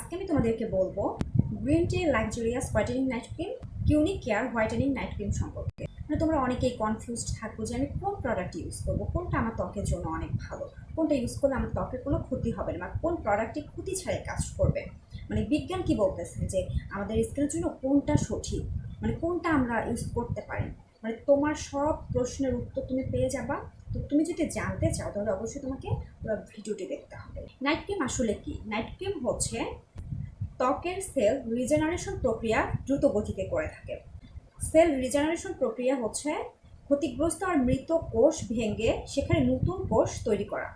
আজকে আমি তোমাদেরকে বলব green tea luxurious whitening night cream Qunique care whitening night cream সম্পর্কে। মানে তোমরা অনেকেই কনফিউজড থাকব যে আমি কোন প্রোডাক্ট ইউজ করব, কোনটা আমার ত্বকের জন্য অনেক ভালো, কোনটা ইউজ করলে আমার ত্বকের কোনো ক্ষতি হবে না কোন প্রোডাক্টটি ক্ষতি ছাড়াই কাজ করবে। মানে বিজ্ঞান কি বলতেছে যে আমাদের স্কিনের জন্য কোনটা সঠিক? মানে কোনটা আমরা ইউজ করতে পারি? মানে তোমার সব প্রশ্নের উত্তর তুমি পেয়ে যাবা। তো তুমি যদি জানতে চাও, তাহলে অবশ্যই তোমাকে ভিডিওটি দেখতে হবে। নাইট ক্রিম আসলে কি? নাইট ক্রিম হচ্ছে ত্বকের সেল রিজেনারেশন প্রক্রিয়া দ্রুত গতিতে করে থাকে। সেল রিজেনারেশন প্রক্রিয়া হচ্ছে ক্ষতিগ্রস্ত আর মৃত কোষ ভেঙে সেখানে নতুন কোষ তৈরি করা।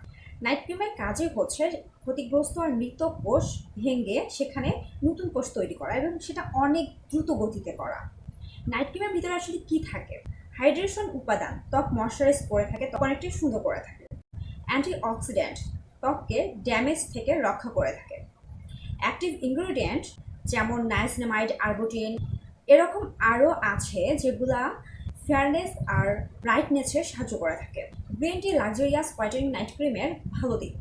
নাইট ক্রিমের কাজে হচ্ছে ক্ষতিগ্রস্ত আর মৃত কোষ ভেঙে সেখানে নতুন কোষ তৈরি করা এবং সেটা অনেক দ্রুত গতিতে করা। নাইট ক্রিমের ভিতরে আসলে কি থাকে? হাইড্রেশন উপাদান ত্বক ময়শ্চারাইজ করে থাকে, ত্বক অনেকটাই সুন্দর করে থাকে। অ্যান্টি অক্সিডেন্ট ত্বককে ড্যামেজ থেকে রক্ষা করে থাকে। অ্যাক্টিভ ইনগ্রেডিয়েন্ট যেমন নাইসিনামাইড আরবোটিন এরকম আরও আছে যেগুলা ফেয়ারনেস আর ব্রাইটনেসে সাহায্য করে থাকে। Green tea luxurious whitening night ক্রিমের ভালো দিক।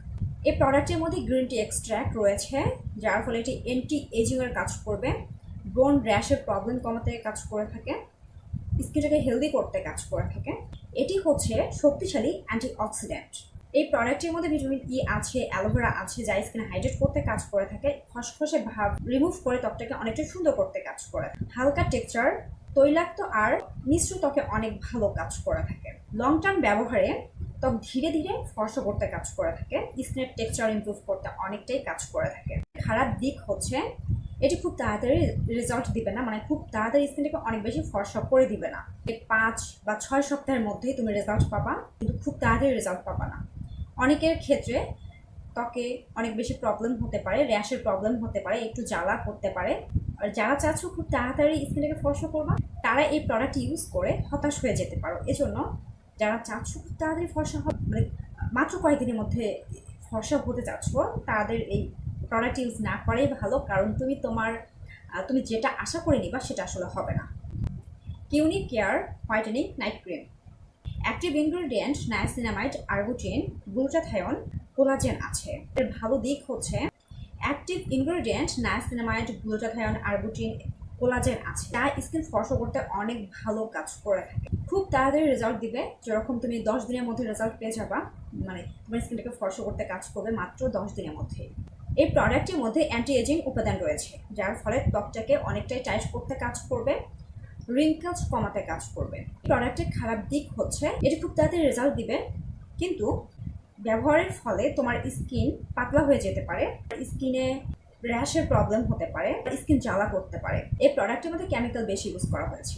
এই প্রোডাক্টের মধ্যে গ্রিন টি এক্সট্র্যাক্ট রয়েছে, যার ফলে এটি এন্টি এজিংয়ের কাজ করবে ব্রোন র্যাশের প্রবলেম কমাতে কাজ করে থাকে স্কিনটাকে হেলদি করতে কাজ করে থাকে। এটি হচ্ছে শক্তিশালী অ্যান্টি অক্সিডেন্ট এই প্রোডাক্টের মধ্যে ভিটামিন ই আছে অ্যালোভেরা আছে যা স্কিন হাইড্রেট করতে কাজ করে থাকে, খসখসে ভাব রিমুভ করে ত্বকটাকে অনেকটা সুন্দর করতে কাজ করে। হালকা টেক্সচার তৈলাক্ত আর মিশ্র ত্বকে অনেক ভালো কাজ করে থাকে। লং টার্ম ব্যবহারে ত্বক ধীরে ধীরে ফর্সা করতে কাজ করে থাকে স্কিনের টেক্সচার ইমপ্রুভ করতে অনেকটাই কাজ করে থাকে। খারাপ দিক হচ্ছে, এটি খুব তাড়াতাড়ি রেজাল্ট দিবে না মানে খুব তাড়াতাড়ি স্কিনটাকে অনেক বেশি ফর্সা করে দিবে না। পাঁচ বা ছয় সপ্তাহের মধ্যেই তুমি রেজাল্ট পাবা, কিন্তু খুব তাড়াতাড়ি রেজাল্ট পাবা না। অনেকের ক্ষেত্রে ত্বকে অনেক বেশি প্রবলেম হতে পারে, র্যাশের প্রবলেম হতে পারে, একটু জ্বালা করতে পারে। আর যারা চাচ্ছ খুব তাড়াতাড়ি স্কিনটাকে ফর্সা করবা, তারা এই প্রোডাক্ট ইউজ করে হতাশ হয়ে যেতে পারো। এজন্য যারা চাচ্ছ খুব তাড়াতাড়ি ফর্সা হবে মানে মাত্র কয়েকদিনের মধ্যে ফর্সা হতে চাচ্ছ, তাদের এই প্রোডাক্ট ইউজ না করাই ভালো, কারণ তুমি তোমার তুমি যেটা আশা করে নিবা সেটা আসলে হবে না। Qunique care whitening night cream active ingredient niacinamide arbutin glutathione collagen আছে। এর ভালো দিক হচ্ছে, active ingredient niacinamide glutathione arbutin collagen আছে। যা স্কিন ফর্সা করতে অনেক ভালো কাজ করে থাকে। খুব তাড়াতাড়ি রেজাল্ট দিবে, যেরকম তুমি দশ দিনের মধ্যে রেজাল্ট পেয়ে যাবা মানে তোমার স্কিনটাকে ফর্সা করতে কাজ করবে মাত্র দশ দিনের মধ্যে। এই প্রোডাক্টের মধ্যে অ্যান্টি এজিং উপাদান রয়েছে, যার ফলে ত্বকটাকে অনেকটাই টাইট করতে কাজ করবে রিঙ্কেলস কমাতে কাজ করবে। প্রোডাক্টের খারাপ দিক হচ্ছে, এটি খুব তাড়াতাড়ি রেজাল্ট দিবে, কিন্তু ব্যবহারের ফলে তোমার স্কিন পাতলা হয়ে যেতে পারে স্কিনে র্যাশের প্রবলেম হতে পারে স্কিন জ্বালা করতে পারে। এই প্রোডাক্টের মধ্যে কেমিক্যাল বেশি ইউজ করা হয়েছে।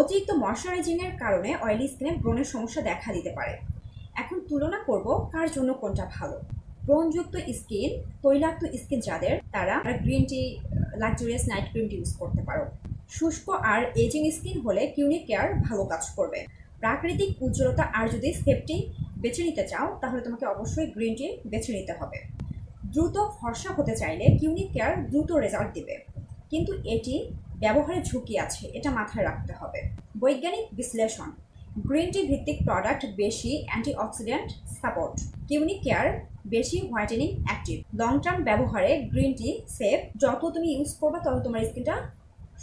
অতিরিক্ত ময়শ্চারাইজিংয়ের কারণে অয়েলি স্কিনে ব্রণের সমস্যা দেখা দিতে পারে। এখন তুলনা করব কার জন্য কোনটা ভালো। ব্রণযুক্ত স্কিন তৈলাক্ত স্কিন যাদের, তারা গ্রিন টি লাক্সারিয়াস নাইট ক্রিমটি ইউজ করতে পারো। শুষ্ক আর এজিং স্কিন হলে কিউনিক কেয়ার ভালো কাজ করবে। প্রাকৃতিক উজ্জ্বলতা আর যদি সেফটি বেছে নিতে চাও, তাহলে তোমাকে অবশ্যই গ্রিন টি বেছে নিতে হবে। দ্রুত ফর্সা হতে চাইলে কিউনিক কেয়ার দ্রুত রেজাল্ট দিবে। কিন্তু এটি ব্যবহারের ঝুঁকি আছে, এটা মাথায় রাখতে হবে। বৈজ্ঞানিক বিশ্লেষণ, গ্রিন টি ভিত্তিক প্রোডাক্ট বেশি অ্যান্টিঅক্সিডেন্ট সাপোর্ট কিউনিক কেয়ার বেশি হোয়াইটেনিং অ্যাক্টিভ। লং টার্ম ব্যবহারে গ্রিন টি সেফ, যত তুমি ইউজ করবে তত তোমার স্কিনটা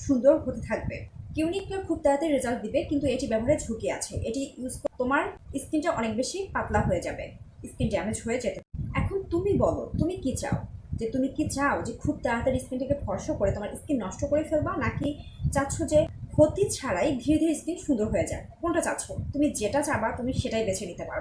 সুন্দর হতে থাকবে। কিউনিক কেয়ার খুব তাড়াতাড়ি রেজাল্ট দিবে, কিন্তু এটি ব্যবহারে ঝুঁকি আছে। এটি ইউজ তোমার স্কিনটা অনেক বেশি পাতলা হয়ে যাবে। স্কিন ড্যামেজ হয়ে যেতে এখন তুমি বলো, তুমি কি চাও? যে তুমি কি চাও যে খুব তাড়াতাড়ি স্কিনটাকে ফর্সা করে তোমার স্কিন নষ্ট করে ফেলবা, নাকি চাচ্ছ যে ক্ষতি ছাড়াই ধীরে ধীরে স্কিন সুন্দর হয়ে যায় কোনটা চাচ্ছ? তুমি যেটা চাবা, তুমি সেটাই বেছে নিতে পারো